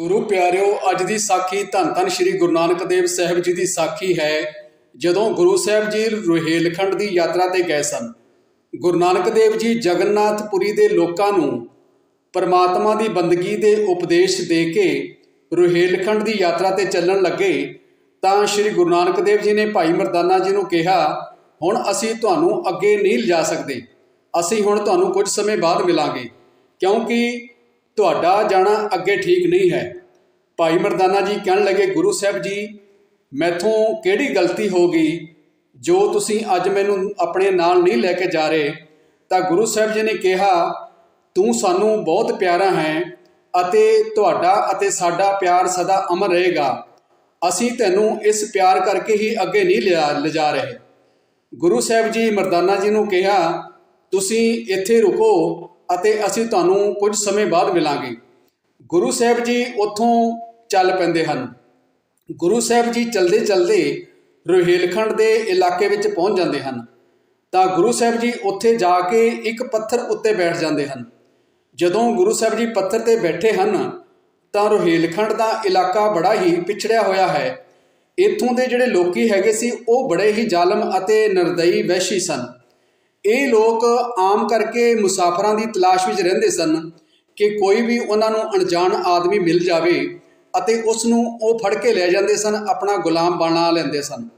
ਗੁਰੂ ਪਿਆਰਿਓ, ਅੱਜ ਦੀ ਸਾਖੀ ਧੰਨ ਧੰਨ ਸ੍ਰੀ ਗੁਰੂ ਨਾਨਕ ਦੇਵ ਸਾਹਿਬ ਜੀ ਦੀ ਸਾਖੀ ਹੈ, ਜਦੋਂ ਗੁਰੂ ਸਾਹਿਬ ਜੀ ਰੁਹੇਲਖੰਡ ਦੀ ਯਾਤਰਾ ਤੇ ਗਏ ਸਨ। ਗੁਰੂ ਨਾਨਕ ਦੇਵ ਜੀ ਜਗਨਨਾਥਪੁਰੀ ਦੇ ਲੋਕਾਂ ਨੂੰ ਪਰਮਾਤਮਾ ਦੀ ਬੰਦਗੀ ਦੇ ਉਪਦੇਸ਼ ਦੇ ਕੇ ਰੁਹੇਲਖੰਡ ਦੀ ਯਾਤਰਾ ਤੇ ਚੱਲਣ ਲੱਗੇ, ਤਾਂ ਸ੍ਰੀ ਗੁਰੂ ਨਾਨਕ ਦੇਵ ਜੀ ਨੇ ਭਾਈ ਮਰਦਾਨਾ ਜੀ ਨੂੰ ਕਿਹਾ, ਹੁਣ ਅਸੀਂ ਤੁਹਾਨੂੰ ਅੱਗੇ ਨਹੀਂ ਲਿਜਾ ਸਕਦੇ। ਅਸੀਂ ਹੁਣ ਤੁਹਾਨੂੰ ਕੁਝ ਸਮੇਂ ਬਾਅਦ ਮਿਲਾਂਗੇ, ਕਿਉਂਕਿ ਤੁਹਾਡਾ ਜਾਣਾ ਅੱਗੇ ਠੀਕ ਨਹੀਂ ਹੈ। ਭਾਈ ਮਰਦਾਨਾ ਜੀ ਕਹਿਣ ਲੱਗੇ, ਗੁਰੂ ਸਾਹਿਬ ਜੀ, ਮੈਥੋਂ ਕਿਹੜੀ ਗਲਤੀ ਹੋ ਗਈ? ਜੋ ਤੁਸੀਂ ਅੱਜ ਮੈਨੂੰ ਆਪਣੇ ਨਾਲ ਨਹੀਂ ਲੈ ਕੇ ਜਾ ਰਹੇ, ਤਾਂ ਗੁਰੂ ਸਾਹਿਬ ਜੀ ਨੇ ਕਿਹਾ, ਤੂੰ ਸਾਨੂੰ ਬਹੁਤ ਪਿਆਰਾ ਹੈ ਅਤੇ ਤੁਹਾਡਾ ਅਤੇ ਸਾਡਾ ਪਿਆਰ ਸਦਾ ਅਮਰ ਰਹੇਗਾ। ਅਸੀਂ ਤੈਨੂੰ ਇਸ ਪਿਆਰ ਕਰਕੇ ਹੀ ਅੱਗੇ ਨਹੀਂ ਲਿਆ, ਲਿਜਾ ਰਹੇ। ਗੁਰੂ ਸਾਹਿਬ ਜੀ ਮਰਦਾਨਾ ਜੀ ਨੂੰ ਕਿਹਾ, ਤੁਸੀਂ ਇੱਥੇ ਰੁਕੋ ਅਤੇ ਅਸੀਂ ਤੁਹਾਨੂੰ ਕੁਝ ਸਮੇਂ ਬਾਅਦ ਮਿਲਾਂਗੇ। ਗੁਰੂ ਸਾਹਿਬ ਜੀ ਉੱਥੋਂ ਚੱਲ ਪੈਂਦੇ ਹਨ। ਗੁਰੂ ਸਾਹਿਬ ਜੀ ਚਲਦੇ ਚਲਦੇ ਰੋਹਿਲਖੰਡ ਦੇ ਇਲਾਕੇ ਵਿੱਚ ਪਹੁੰਚ ਜਾਂਦੇ ਹਨ। ਤਾਂ ਗੁਰੂ ਸਾਹਿਬ ਜੀ ਉੱਥੇ ਜਾ ਕੇ ਇੱਕ ਪੱਥਰ ਉੱਤੇ ਬੈਠ ਜਾਂਦੇ ਹਨ। ਜਦੋਂ ਗੁਰੂ ਸਾਹਿਬ ਜੀ ਪੱਥਰ ਤੇ ਬੈਠੇ ਹਨ, ਤਾਂ ਰੋਹਿਲਖੰਡ ਦਾ ਇਲਾਕਾ ਬੜਾ ਹੀ ਪਿਛੜਿਆ ਹੋਇਆ ਹੈ। ਇੱਥੋਂ ਦੇ ਜਿਹੜੇ ਲੋਕੀ ਹੈਗੇ ਸੀ, ਉਹ ਬੜੇ ਹੀ ਜ਼ਾਲਮ ਅਤੇ ਨਿਰਦਈ ਵਹਿਸ਼ੀ ਸਨ। ਇਹ ਲੋਕ ਆਮ ਕਰਕੇ ਮੁਸਾਫਰਾਂ ਦੀ ਤਲਾਸ਼ ਵਿੱਚ ਰਹਿੰਦੇ ਸਨ ਕਿ ਕੋਈ ਵੀ ਉਹਨਾਂ ਨੂੰ ਅਣਜਾਣ ਆਦਮੀ ਮਿਲ ਜਾਵੇ ਅਤੇ ਉਸ ਨੂੰ ਉਹ ਫੜ ਕੇ ਲੈ ਜਾਂਦੇ ਸਨ, ਆਪਣਾ ਗੁਲਾਮ ਬਣਾ ਲੈਂਦੇ ਸਨ।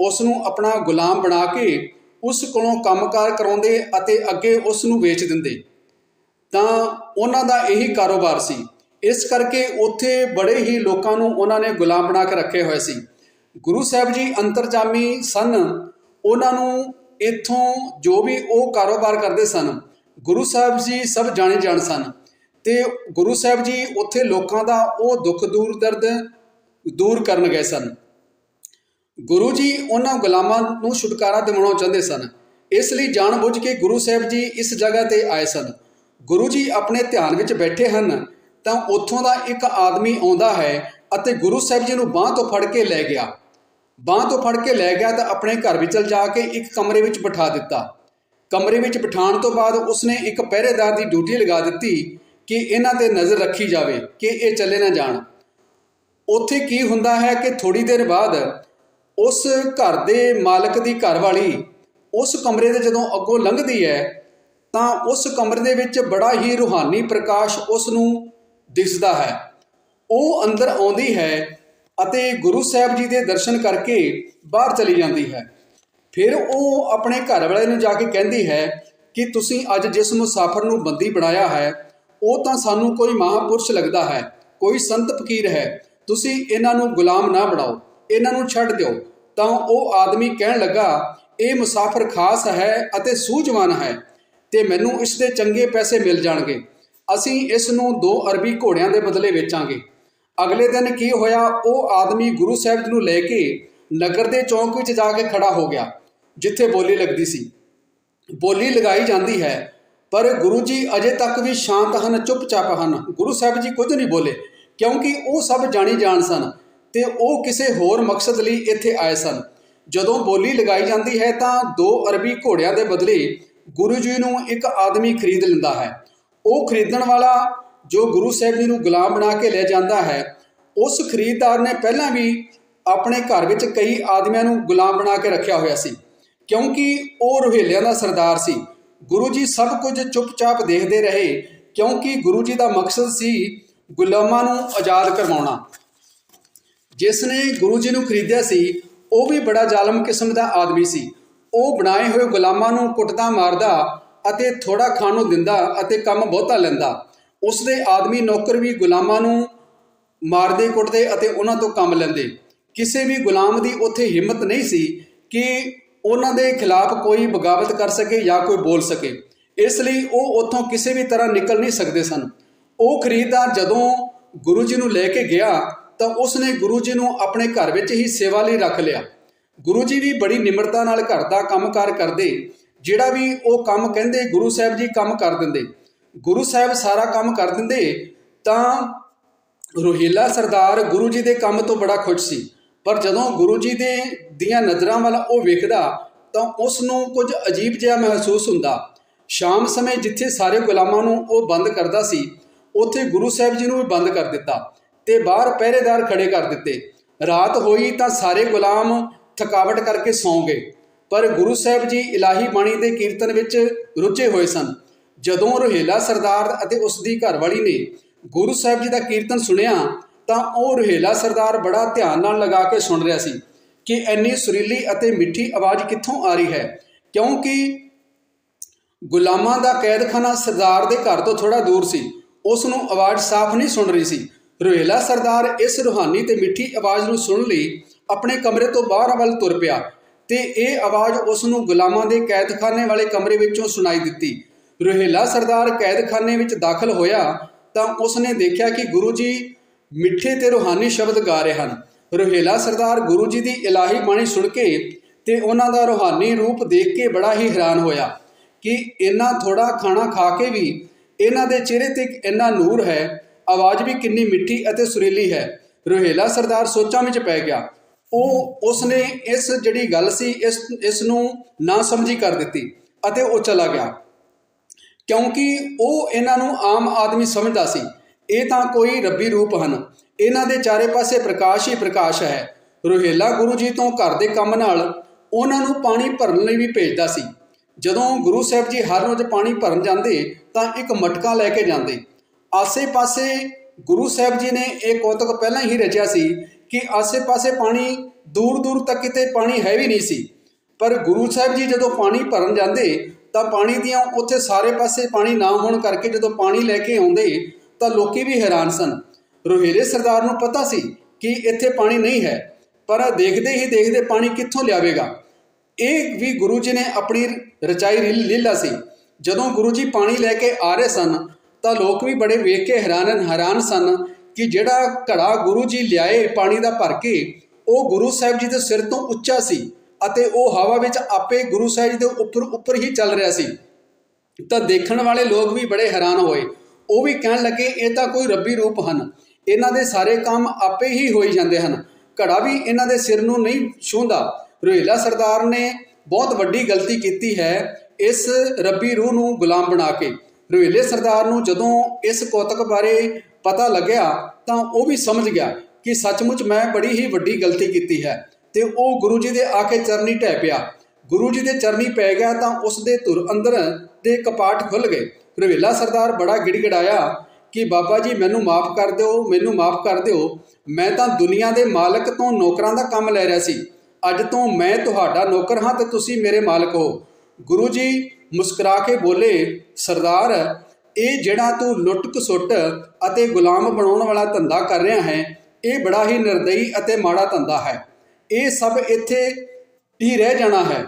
ਉਸ ਨੂੰ ਆਪਣਾ ਗੁਲਾਮ ਬਣਾ ਕੇ ਉਸ ਕੋਲੋਂ ਕੰਮਕਾਰ ਕਰਾਉਂਦੇ ਅਤੇ ਅੱਗੇ ਉਸ ਨੂੰ ਵੇਚ ਦਿੰਦੇ। ਤਾਂ ਉਹਨਾਂ ਦਾ ਇਹੀ ਕਾਰੋਬਾਰ ਸੀ। ਇਸ ਕਰਕੇ ਉੱਥੇ ਬੜੇ ਹੀ ਲੋਕਾਂ ਨੂੰ ਉਹਨਾਂ ਨੇ ਗੁਲਾਮ ਬਣਾ ਕੇ ਰੱਖੇ ਹੋਏ ਸੀ। ਗੁਰੂ ਸਾਹਿਬ ਜੀ ਅੰਤਰਜਾਮੀ ਸਨ। ਉਹਨਾਂ ਨੂੰ ਇੱਥੋਂ ਜੋ ਵੀ ਉਹ ਕਾਰੋਬਾਰ ਕਰਦੇ ਸਨ, ਗੁਰੂ ਸਾਹਿਬ ਜੀ ਸਭ ਜਾਣੇ ਜਾਣ ਸਨ। ਤੇ ਗੁਰੂ ਸਾਹਿਬ ਜੀ ਉੱਥੇ ਲੋਕਾਂ ਦਾ ਉਹ ਦੁੱਖ ਦੂਰ, ਦਰਦ ਦੂਰ ਕਰਨ ਗਏ ਸਨ। ਗੁਰੂ ਜੀ ਉਹਨਾਂ ਗੁਲਾਮਾਂ ਨੂੰ ਛੁਟਕਾਰਾ ਦਿਵਾਉਣਾ ਚਾਹੁੰਦੇ ਸਨ। ਇਸ ਲਈ ਜਾਣਬੁੱਝ ਕੇ ਗੁਰੂ ਸਾਹਿਬ ਜੀ ਇਸ ਜਗ੍ਹਾ ਤੇ ਆਏ ਸਨ। ਗੁਰੂ ਜੀ ਆਪਣੇ ਧਿਆਨ ਵਿੱਚ ਬੈਠੇ ਹਨ, ਤਾਂ ਉੱਥੋਂ ਦਾ ਇੱਕ ਆਦਮੀ ਆਉਂਦਾ ਹੈ ਅਤੇ ਗੁਰੂ ਸਾਹਿਬ ਜੀ ਨੂੰ ਬਾਹ ਤੋਂ ਫੜ ਕੇ ਲੈ ਗਿਆ। ਬਾਹ ਤੋਂ ਫੜ ਕੇ ਲੈ ਗਿਆ ਤਾਂ ਆਪਣੇ ਘਰ ਵਿੱਚ ਚਲ ਜਾ ਕੇ ਇੱਕ ਕਮਰੇ ਵਿੱਚ ਬਿਠਾ ਦਿੱਤਾ। ਕਮਰੇ ਵਿੱਚ ਬਿਠਾਉਣ ਤੋਂ ਬਾਅਦ ਉਸਨੇ ਇੱਕ ਪਹਿਰੇਦਾਰ ਦੀ ਡਿਊਟੀ ਲਗਾ ਦਿੱਤੀ ਕਿ ਇਹਨਾਂ ਤੇ ਨਜ਼ਰ ਰੱਖੀ ਜਾਵੇ ਕਿ ਇਹ ਚੱਲੇ ਨਾ ਜਾਣ। ਉੱਥੇ ਕੀ ਹੁੰਦਾ ਹੈ ਕਿ ਥੋੜੀ ਦੇਰ ਬਾਅਦ ਉਸ ਘਰ ਦੇ ਮਾਲਕ ਦੀ ਘਰਵਾਲੀ ਉਸ ਕਮਰੇ ਦੇ ਜਦੋਂ ਅੱਗੋਂ ਲੰਘਦੀ ਹੈ ਤਾਂ ਉਸ ਕਮਰੇ ਦੇ ਵਿੱਚ ਬੜਾ ਹੀ ਰੂਹਾਨੀ ਪ੍ਰਕਾਸ਼ ਉਸ ਨੂੰ ਦਿਸਦਾ ਹੈ। ਉਹ ਅੰਦਰ ਆਉਂਦੀ ਹੈ ਅਤੇ ਗੁਰੂ ਸਾਹਿਬ ਜੀ ਦੇ ਦਰਸ਼ਨ ਕਰਕੇ ਬਾਹਰ ਚਲੀ ਜਾਂਦੀ ਹੈ। ਫਿਰ ਉਹ ਆਪਣੇ ਘਰ ਵਾਲੇ ਨੂੰ ਜਾ ਕੇ ਕਹਿੰਦੀ ਹੈ ਕਿ ਤੁਸੀਂ ਅੱਜ ਜਿਸ ਮੁਸਾਫਰ ਨੂੰ ਬੰਦੀ ਬਣਾਇਆ ਹੈ, ਉਹ ਤਾਂ ਸਾਨੂੰ ਕੋਈ ਮਹਾਪੁਰਸ਼ ਲੱਗਦਾ ਹੈ, ਕੋਈ ਸੰਤ ਫਕੀਰ ਹੈ। ਤੁਸੀਂ ਇਹਨਾਂ ਨੂੰ ਗੁਲਾਮ ਨਾ ਬਣਾਓ, ਇਹਨਾਂ ਨੂੰ ਛੱਡ ਦਿਓ। ਤਾਂ ਉਹ ਆਦਮੀ ਕਹਿਣ ਲੱਗਾ, ਇਹ ਮੁਸਾਫਰ ਖਾਸ ਹੈ ਅਤੇ ਸੂਝਵਾਨ ਹੈ ਤੇ ਮੈਨੂੰ ਇਸ ਦੇ ਚੰਗੇ ਪੈਸੇ ਮਿਲ ਜਾਣਗੇ। ਅਸੀਂ ਇਸ ਨੂੰ ਦੋ ਅਰਬੀ ਘੋੜਿਆਂ ਦੇ ਬਦਲੇ ਵੇਚਾਂਗੇ। ਅਗਲੇ ਦਿਨ ਕੀ ਹੋਇਆ, ਉਹ ਆਦਮੀ ਗੁਰੂ ਸਾਹਿਬ ਜੀ ਨੂੰ ਲੈ ਕੇ ਨਗਰ ਦੇ ਚੌਂਕ ਵਿੱਚ ਜਾ ਕੇ ਖੜਾ ਹੋ ਗਿਆ, ਜਿੱਥੇ ਬੋਲੀ ਲੱਗਦੀ ਸੀ। ਬੋਲੀ ਲਗਾਈ ਜਾਂਦੀ ਹੈ, ਪਰ ਗੁਰੂ ਜੀ ਅਜੇ ਤੱਕ ਵੀ ਸ਼ਾਂਤ ਹਨ, ਚੁੱਪਚਾਪ ਹਨ। ਗੁਰੂ ਸਾਹਿਬ ਜੀ ਕੁਝ ਨਹੀਂ ਬੋਲੇ, ਕਿਉਂਕਿ ਉਹ ਸਭ ਜਾਣੀ ਜਾਣ ਸਨ ਤੇ ਉਹ ਕਿਸੇ ਹੋਰ ਮਕਸਦ ਲਈ ਇੱਥੇ ਆਏ ਸਨ। ਜਦੋਂ ਬੋਲੀ ਲਗਾਈ ਜਾਂਦੀ ਹੈ, ਤਾਂ ਦੋ ਅਰਬੀ ਘੋੜਿਆਂ ਦੇ ਬਦਲੇ ਗੁਰੂ ਜੀ ਨੂੰ ਇੱਕ ਆਦਮੀ ਖਰੀਦ ਲੈਂਦਾ ਹੈ। ਉਹ ਖਰੀਦਣ ਵਾਲਾ ਜੋ ਗੁਰੂ ਸਾਹਿਬ ਜੀ ਨੂੰ ਗੁਲਾਮ ਬਣਾ ਕੇ ਲੈ ਜਾਂਦਾ ਹੈ, ਉਸ ਖਰੀਦਦਾਰ ਨੇ ਪਹਿਲਾਂ ਵੀ ਆਪਣੇ ਘਰ ਵਿੱਚ ਕਈ ਆਦਮੀਆਂ ਨੂੰ ਗੁਲਾਮ ਬਣਾ ਕੇ ਰੱਖਿਆ ਹੋਇਆ ਸੀ, ਕਿਉਂਕਿ ਉਹ ਰੋਹੇਲਿਆਂ ਦਾ ਸਰਦਾਰ ਸੀ। ਗੁਰੂ ਜੀ ਸਭ ਕੁਝ ਚੁੱਪਚਾਪ ਦੇਖਦੇ ਰਹੇ, ਕਿਉਂਕਿ ਗੁਰੂ ਜੀ ਦਾ ਮਕਸਦ ਸੀ ਗੁਲਾਮਾਂ ਨੂੰ ਆਜ਼ਾਦ ਕਰਵਾਉਣਾ। ਜਿਸ ਨੇ ਗੁਰੂ ਜੀ ਨੂੰ ਖਰੀਦਿਆ ਸੀ, ਉਹ ਵੀ ਬੜਾ ਜ਼ਾਲਮ ਕਿਸਮ ਦਾ ਆਦਮੀ ਸੀ। ਉਹ ਬਣਾਏ ਹੋਏ ਗੁਲਾਮਾਂ ਨੂੰ ਕੁੱਟਦਾ, ਮਾਰਦਾ ਅਤੇ ਥੋੜਾ ਖਾਣ ਨੂੰ ਦਿੰਦਾ ਅਤੇ ਕੰਮ ਬਹੁਤਾ ਲੈਂਦਾ। ਉਸ ਦੇ ਆਦਮੀ ਨੌਕਰ ਵੀ ਗੁਲਾਮਾਂ ਨੂੰ ਮਾਰਦੇ, ਕੁੱਟਦੇ ਅਤੇ ਉਹਨਾਂ ਤੋਂ ਕੰਮ ਲੈਂਦੇ। ਕਿਸੇ ਵੀ ਗੁਲਾਮ ਦੀ ਉੱਥੇ ਹਿੰਮਤ ਨਹੀਂ ਸੀ ਕਿ ਉਹਨਾਂ ਦੇ ਖਿਲਾਫ ਕੋਈ ਬਗਾਵਤ ਕਰ ਸਕੇ ਜਾਂ ਕੋਈ ਬੋਲ ਸਕੇ। ਇਸ ਲਈ ਉਹ ਉੱਥੋਂ ਕਿਸੇ ਵੀ ਤਰ੍ਹਾਂ ਨਿਕਲ ਨਹੀਂ ਸਕਦੇ ਸਨ। ਉਹ ਖਰੀਦਦਾਰ ਜਦੋਂ ਗੁਰੂ ਜੀ ਨੂੰ ਲੈ ਕੇ ਗਿਆ ਤਾਂ ਉਸ ਨੇ ਗੁਰੂ ਜੀ ਨੂੰ ਆਪਣੇ ਘਰ ਵਿੱਚ ਹੀ ਸੇਵਾ ਲਈ ਰੱਖ ਲਿਆ। ਗੁਰੂ ਜੀ ਵੀ ਬੜੀ ਨਿਮਰਤਾ ਨਾਲ ਘਰ ਦਾ ਕੰਮਕਾਰ ਕਰਦੇ, ਜਿਹੜਾ ਵੀ ਉਹ ਕੰਮ ਕਹਿੰਦੇ, ਗੁਰੂ ਸਾਹਿਬ ਜੀ ਕੰਮ ਕਰ ਦਿੰਦੇ। ਗੁਰੂ ਸਾਹਿਬ ਸਾਰਾ ਕੰਮ ਕਰ ਦਿੰਦੇ, ਤਾਂ ਰੋਹੀਲਾ ਸਰਦਾਰ ਗੁਰੂ ਜੀ ਦੇ ਕੰਮ ਤੋਂ ਬੜਾ ਖੁਸ਼ ਸੀ। ਪਰ ਜਦੋਂ ਗੁਰੂ ਜੀ ਦੇ ਦੀਆਂ ਨਜ਼ਰਾਂ ਵੱਲ ਉਹ ਵੇਖਦਾ, ਤਾਂ ਉਸ ਨੂੰ ਕੁਝ ਅਜੀਬ ਜਿਹਾ ਮਹਿਸੂਸ ਹੁੰਦਾ। ਸ਼ਾਮ ਸਮੇਂ ਜਿੱਥੇ ਸਾਰੇ ਗੁਲਾਮਾਂ ਨੂੰ ਉਹ ਬੰਦ ਕਰਦਾ ਸੀ, ਉੱਥੇ ਗੁਰੂ ਸਾਹਿਬ ਜੀ ਨੂੰ ਵੀ ਬੰਦ ਕਰ ਦਿੱਤਾ ਤੇ ਬਾਹਰ ਪਹਿਰੇਦਾਰ ਖੜੇ ਕਰ ਦਿੱਤੇ। ਰਾਤ ਹੋਈ ਤਾਂ ਸਾਰੇ ਗੁਲਾਮ ਥਕਾਵਟ ਕਰਕੇ ਸੌਂ ਗਏ। ਪਰ ਗੁਰੂ ਸਾਹਿਬ ਜੀ ਇਲਾਹੀ ਬਾਣੀ ਦੇ ਕੀਰਤਨ ਵਿੱਚ ਰੁੱਝੇ ਹੋਏ ਸਨ। ਜਦੋਂ ਰੋਹੇਲਾ ਸਰਦਾਰ ਅਤੇ ਉਸ ਦੀ ਘਰਵਾਲੀ ਨੇ ਗੁਰੂ ਸਾਹਿਬ ਜੀ ਦਾ ਕੀਰਤਨ ਸੁਣਿਆ, ਤਾਂ ਉਹ ਰੋਹੇਲਾ ਸਰਦਾਰ ਬੜਾ ਧਿਆਨ ਨਾਲ ਲਗਾ ਕੇ ਸੁਣ ਰਿਹਾ ਸੀ ਕਿ ਇੰਨੀ ਸੁਰੀਲੀ ਅਤੇ ਮਿੱਠੀ ਆਵਾਜ਼ ਕਿੱਥੋਂ ਆ ਰਹੀ ਹੈ। ਕਿਉਂਕਿ ਗੁਲਾਮਾਂ ਦਾ ਕੈਦਖਾਨਾ ਸਰਦਾਰ ਦੇ ਘਰ ਤੋਂ ਥੋੜਾ ਦੂਰ ਸੀ ਉਸ ਨੂੰ ਆਵਾਜ਼ ਸਾਫ਼ ਨਹੀਂ ਸੁਣ ਰਹੀ ਸੀ। ਰੋਹੇਲਾ ਸਰਦਾਰ ਇਸ ਰੂਹਾਨੀ ਤੇ ਮਿੱਠੀ ਆਵਾਜ਼ ਨੂੰ ਸੁਣ ਲਈ ਆਪਣੇ ਕਮਰੇ ਤੋਂ ਬਾਹਰ ਵੱਲ ਤੁਰ ਪਿਆ ਤੇ ਇਹ ਆਵਾਜ਼ ਉਸ ਨੂੰ ਗੁਲਾਮਾਂ ਦੇ ਕੈਦਖਾਨੇ ਵਾਲੇ ਕਮਰੇ ਵਿੱਚੋਂ ਸੁਣਾਈ ਦਿੱਤੀ। ਰੋਹਿਲਾ ਸਰਦਾਰ ਕੈਦਖਾਨੇ ਵਿੱਚ ਦਾਖਲ ਹੋਇਆ ਤਾਂ ਉਸ ਨੇ ਦੇਖਿਆ ਕਿ ਗੁਰੂ ਜੀ ਮਿੱਠੇ ਤੇ ਰੂਹਾਨੀ ਸ਼ਬਦ ਗਾ ਰਹੇ ਹਨ। ਰੋਹਿਲਾ ਸਰਦਾਰ ਗੁਰੂ ਜੀ ਦੀ ਇਲਾਹੀ ਬਾਣੀ ਸੁਣ ਕੇ ਤੇ ਉਹਨਾਂ ਦਾ ਰੂਹਾਨੀ ਰੂਪ ਦੇਖ ਕੇ ਬੜਾ ਹੀ ਹੈਰਾਨ ਹੋਇਆ ਕਿ ਇੰਨਾ ਥੋੜਾ ਖਾਣਾ ਖਾ ਕੇ ਵੀ ਇਹਨਾਂ ਦੇ ਚਿਹਰੇ ਤੇ ਇੰਨਾ ਨੂਰ ਹੈ, ਆਵਾਜ਼ ਵੀ ਕਿੰਨੀ ਮਿੱਠੀ ਅਤੇ ਸੁਰੀਲੀ ਹੈ। ਰੋਹਿਲਾ ਸਰਦਾਰ ਸੋਚਾਂ ਵਿੱਚ ਪੈ ਗਿਆ। ਉਹ ਉਸ ਨੇ ਇਸ ਜਿਹੜੀ ਗੱਲ ਸੀ, ਇਸ ਇਸ ਨੂੰ ਨਾ ਸਮਝੀ ਕਰ ਦਿੱਤੀ ਅਤੇ ਉਹ ਚਲਾ ਗਿਆ। ਕਿਉਂਕਿ ਉਹ ਇਹਨਾਂ ਨੂੰ ਆਮ ਆਦਮੀ ਸਮਝਦਾ ਸੀ। ਇਹ ਤਾਂ ਕੋਈ ਰੱਬੀ ਰੂਪ ਹਨ। ਇਹਨਾਂ ਦੇ ਚਾਰੇ ਪਾਸੇ ਪ੍ਰਕਾਸ਼ ਹੀ ਪ੍ਰਕਾਸ਼ ਹੈ। ਰੋਹਿਲਾ ਗੁਰੂ ਜੀ ਤੋਂ ਘਰ ਦੇ ਕੰਮ ਨਾਲ ਉਹਨਾਂ ਨੂੰ ਪਾਣੀ ਭਰਨ ਲਈ ਵੀ ਭੇਜਦਾ ਸੀ। ਜਦੋਂ ਗੁਰੂ ਸਾਹਿਬ ਜੀ ਹਰ ਰੋਜ਼ ਪਾਣੀ ਭਰਨ ਜਾਂਦੇ, ਤਾਂ ਇੱਕ ਮਟਕਾ ਲੈ ਕੇ ਜਾਂਦੇ। ਆਸੇ-ਪਾਸੇ ਗੁਰੂ ਸਾਹਿਬ ਜੀ ਨੇ ਇਹ ਕੌਤਕ ਪਹਿਲਾਂ ਹੀ ਰਚਿਆ ਸੀ ਕਿ ਆਸੇ-ਪਾਸੇ ਪਾਣੀ ਦੂਰ-ਦੂਰ ਤੱਕ ਕਿਤੇ ਪਾਣੀ ਹੈ ਵੀ ਨਹੀਂ ਸੀ। ਪਰ ਗੁਰੂ ਸਾਹਿਬ ਜੀ ਜਦੋਂ ਪਾਣੀ ਭਰਨ ਜਾਂਦੇ ਤਾਂ ਪਾਣੀ ਦੀਆਂ ਉੱਥੇ ਸਾਰੇ ਪਾਸੇ ਪਾਣੀ ਨਾ ਹੋਣ ਕਰਕੇ ਜਦੋਂ ਪਾਣੀ ਲੈ ਕੇ ਆਉਂਦੇ, ਤਾਂ ਲੋਕੀ ਵੀ ਹੈਰਾਨ ਸਨ। ਰੋਹਿਲੇ ਸਰਦਾਰ ਨੂੰ ਪਤਾ ਸੀ ਕਿ ਇੱਥੇ ਪਾਣੀ ਨਹੀਂ ਹੈ, ਪਰ ਦੇਖਦੇ ਹੀ ਦੇਖਦੇ ਪਾਣੀ ਕਿੱਥੋਂ ਲਿਆਵੇਗਾ। ਇਹ ਵੀ ਗੁਰੂ ਜੀ ਨੇ ਆਪਣੀ ਰਚਾਈ ਰੀਲ- ਲੀਲਾ ਸੀ। ਜਦੋਂ ਗੁਰੂ ਜੀ ਪਾਣੀ ਲੈ ਕੇ ਆ ਰਹੇ ਸਨ, ਤਾਂ ਲੋਕ ਵੀ ਬੜੇ ਵੇਖ ਕੇ ਹੈਰਾਨ ਹੈਰਾਨ ਸਨ ਕਿ ਜਿਹੜਾ ਘੜਾ ਗੁਰੂ ਜੀ ਲਿਆਏ ਪਾਣੀ ਦਾ ਭਰ ਕੇ, ਉਹ ਗੁਰੂ ਸਾਹਿਬ ਜੀ ਦੇ ਸਿਰ ਤੋਂ ਉੱਚਾ ਸੀ। ਅਤੇ ਉਹ ਹਵਾ ਵਿੱਚ ਆਪੇ ਗੁਰੂ ਸਾਹਿਬ ਦੇ ਉੱਪਰ ਉੱਪਰ ਹੀ ਚੱਲ ਰਿਹਾ ਸੀ। ਤਾਂ ਦੇਖਣ ਵਾਲੇ ਲੋਕ ਵੀ ਬੜੇ ਹੈਰਾਨ ਹੋਏ। ਉਹ ਵੀ ਕਹਿਣ ਲੱਗੇ, ਇਹ ਤਾਂ ਕੋਈ ਰੱਬੀ ਰੂਪ ਹਨ। ਇਹਨਾਂ ਦੇ ਸਾਰੇ ਕੰਮ ਆਪੇ ਹੀ ਹੋਈ ਜਾਂਦੇ ਹਨ। ਘੜਾ ਵੀ ਇਹਨਾਂ ਦੇ ਸਿਰ ਨੂੰ ਨਹੀਂ ਛੂੰਹਦਾ। ਰੋਹਿਲਾ ਸਰਦਾਰ ਨੇ ਬਹੁਤ ਵੱਡੀ ਗਲਤੀ ਕੀਤੀ ਹੈ ਇਸ ਰੱਬੀ ਰੂਹ ਨੂੰ ਗੁਲਾਮ ਬਣਾ ਕੇ। ਰੋਹਿਲੇ ਸਰਦਾਰ ਨੂੰ ਜਦੋਂ ਇਸ ਕੌਤਕ ਬਾਰੇ ਪਤਾ ਲੱਗਿਆ, ਤਾਂ ਉਹ ਵੀ ਸਮਝ ਗਿਆ ਕਿ ਸੱਚਮੁੱਚ ਮੈਂ ਬੜੀ ਹੀ ਵੱਡੀ ਗਲਤੀ ਕੀਤੀ ਹੈ। ਤੇ ਉਹ ਗੁਰੂ ਜੀ ਦੇ ਆ ਕੇ ਚਰਨੀ ਢਹਿ ਪਿਆ। ਗੁਰੂ ਜੀ ਦੇ ਚਰਨੀ ਪੈ ਗਿਆ ਤਾਂ ਉਸ ਦੇ ਧੁਰ ਅੰਦਰ ਦੇ ਕਪਾਟ ਖੁੱਲ ਗਏ। ਰਵੇਲਾ ਸਰਦਾਰ ਬੜਾ ਗਿੜਗਿੜਾਇਆ ਕਿ ਬਾਬਾ ਜੀ, ਮੈਨੂੰ ਮਾਫ ਕਰ ਦਿਓ, ਮੈਨੂੰ ਮਾਫ ਕਰ ਦਿਓ। ਮੈਂ ਤਾਂ ਦੁਨੀਆ ਦੇ ਮਾਲਕ ਤੋਂ ਨੌਕਰਾਂ ਦਾ ਕੰਮ ਲੈ ਰਿਹਾ ਸੀ। ਅੱਜ ਤੋਂ ਮੈਂ ਤੁਹਾਡਾ ਨੌਕਰ ਹਾਂ ਤੇ ਤੁਸੀਂ ਮੇਰੇ ਮਾਲਕ ਹੋ। ਗੁਰੂ ਜੀ ਮੁਸਕਰਾ ਕੇ ਬੋਲੇ, ਸਰਦਾਰ, ਇਹ ਜਿਹੜਾ ਤੂੰ ਲੁੱਟਕ ਸੁੱਟ ਅਤੇ ਗੁਲਾਮ ਬਣਾਉਣ ਵਾਲਾ ਧੰਦਾ ਕਰ ਰਿਹਾ ਹੈ, ਇਹ ਬੜਾ ਹੀ ਨਿਰਦਈ ਅਤੇ ਮਾੜਾ ਧੰਦਾ ਹੈ। ਇਹ ਸਭ ਇੱਥੇ ਹੀ ਰਹਿ ਜਾਣਾ ਹੈ।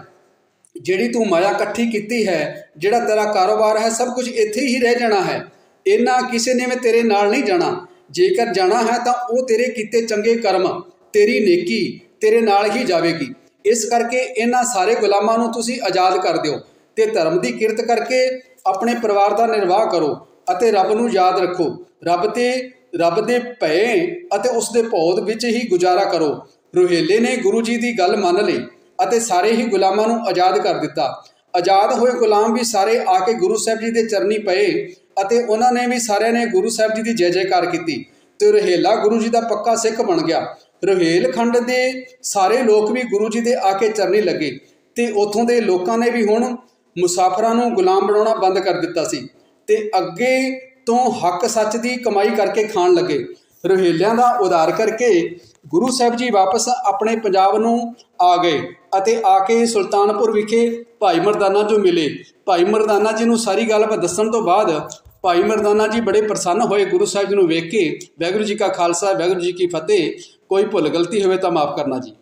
ਜਿਹੜੀ ਤੂੰ ਮਾਇਆ ਇਕੱਠੀ ਕੀਤੀ ਹੈ, ਜਿਹੜਾ ਤੇਰਾ ਕਾਰੋਬਾਰ ਹੈ, ਸਭ ਕੁਝ ਇੱਥੇ ਹੀ ਰਹਿ ਜਾਣਾ ਹੈ। ਇਹਨਾਂ ਕਿਸੇ ਨੇ ਵੀ ਤੇਰੇ ਨਾਲ ਨਹੀਂ ਜਾਣਾ। ਜੇਕਰ ਜਾਣਾ ਹੈ ਤਾਂ ਉਹ ਤੇਰੇ ਕੀਤੇ ਚੰਗੇ ਕਰਮ, ਤੇਰੀ ਨੇਕੀ ਤੇਰੇ ਨਾਲ ਹੀ ਜਾਵੇਗੀ। ਇਸ ਕਰਕੇ ਇਹਨਾਂ ਸਾਰੇ ਗੁਲਾਮਾਂ ਨੂੰ ਤੁਸੀਂ ਆਜ਼ਾਦ ਕਰ ਦਿਓ ਤੇ ਧਰਮ ਦੀ ਕਿਰਤ ਕਰਕੇ ਆਪਣੇ ਪਰਿਵਾਰ ਦਾ ਨਿਰਵਾਹ ਕਰੋ ਅਤੇ ਰੱਬ ਨੂੰ ਯਾਦ ਰੱਖੋ। ਰੱਬ ਤੇ, ਰੱਬ ਦੇ ਭਏ ਅਤੇ ਉਸ ਦੇ ਭੌਦ ਵਿੱਚ ਹੀ ਗੁਜ਼ਾਰਾ ਕਰੋ। ਰੋਹੇਲੇ ਨੇ ਗੁਰੂ ਜੀ ਦੀ ਗੱਲ ਮੰਨ ਲਈ ਅਤੇ ਸਾਰੇ ਹੀ ਗੁਲਾਮਾਂ ਨੂੰ ਆਜ਼ਾਦ ਕਰ ਦਿੱਤਾ। ਆਜ਼ਾਦ ਹੋਏ ਗੁਲਾਮ ਵੀ ਸਾਰੇ ਆ ਕੇ ਗੁਰੂ ਸਾਹਿਬ ਜੀ ਦੇ ਚਰਨੀ ਪਏ ਅਤੇ ਉਹਨਾਂ ਨੇ ਵੀ ਸਾਰਿਆਂ ਨੇ ਗੁਰੂ ਸਾਹਿਬ ਜੀ ਦੀ ਜੈ ਜੈਕਾਰ ਕੀਤੀ ਤੇ ਰੋਹੇਲਾ ਗੁਰੂ ਜੀ ਦਾ ਪੱਕਾ ਸਿੱਖ ਬਣ ਗਿਆ। ਰੋਹੇਲਖੰਡ ਦੇ ਸਾਰੇ ਲੋਕ ਵੀ ਗੁਰੂ ਜੀ ਦੇ ਆ ਕੇ ਚਰਨੀ ਲੱਗੇ ਤੇ ਉਥੋਂ ਦੇ ਲੋਕਾਂ ਨੇ ਵੀ ਹੁਣ ਮੁਸਾਫਰਾਂ ਨੂੰ ਗੁਲਾਮ ਬਣਾਉਣਾ ਬੰਦ ਕਰ ਦਿੱਤਾ ਸੀ ਤੇ ਅੱਗੇ ਤੋਂ ਹੱਕ ਸੱਚ ਦੀ ਕਮਾਈ ਕਰਕੇ ਖਾਣ ਲੱਗੇ। ਰੋਹੇਲਿਆਂ ਦਾ ਉਦਾਰ ਕਰਕੇ ਗੁਰੂ ਸਾਹਿਬ ਜੀ ਵਾਪਸ ਆਪਣੇ ਪੰਜਾਬ ਨੂੰ ਆ ਗਏ ਅਤੇ ਆ ਕੇ ਸੁਲਤਾਨਪੁਰ ਵਿਖੇ ਭਾਈ ਮਰਦਾਨਾ ਜੀ ਮਿਲੇ। ਭਾਈ ਮਰਦਾਨਾ ਜੀ ਨੂੰ ਸਾਰੀ ਗੱਲ ਦੱਸਣ ਤੋਂ ਬਾਅਦ ਭਾਈ ਮਰਦਾਨਾ ਜੀ ਬੜੇ ਪ੍ਰਸੰਨ ਹੋਏ ਗੁਰੂ ਸਾਹਿਬ ਜੀ ਨੂੰ ਵੇਖ ਕੇ ਵਾਹਿਗੁਰੂ ਜੀ ਕਾ ਖਾਲਸਾ ਵਾਹਿਗੁਰੂ ਜੀ ਕੀ ਫਤਿਹ, ਕੋਈ ਭੁੱਲ ਗਲਤੀ ਹੋਵੇ ਤਾਂ ਮਾਫ ਕਰਨਾ ਜੀ।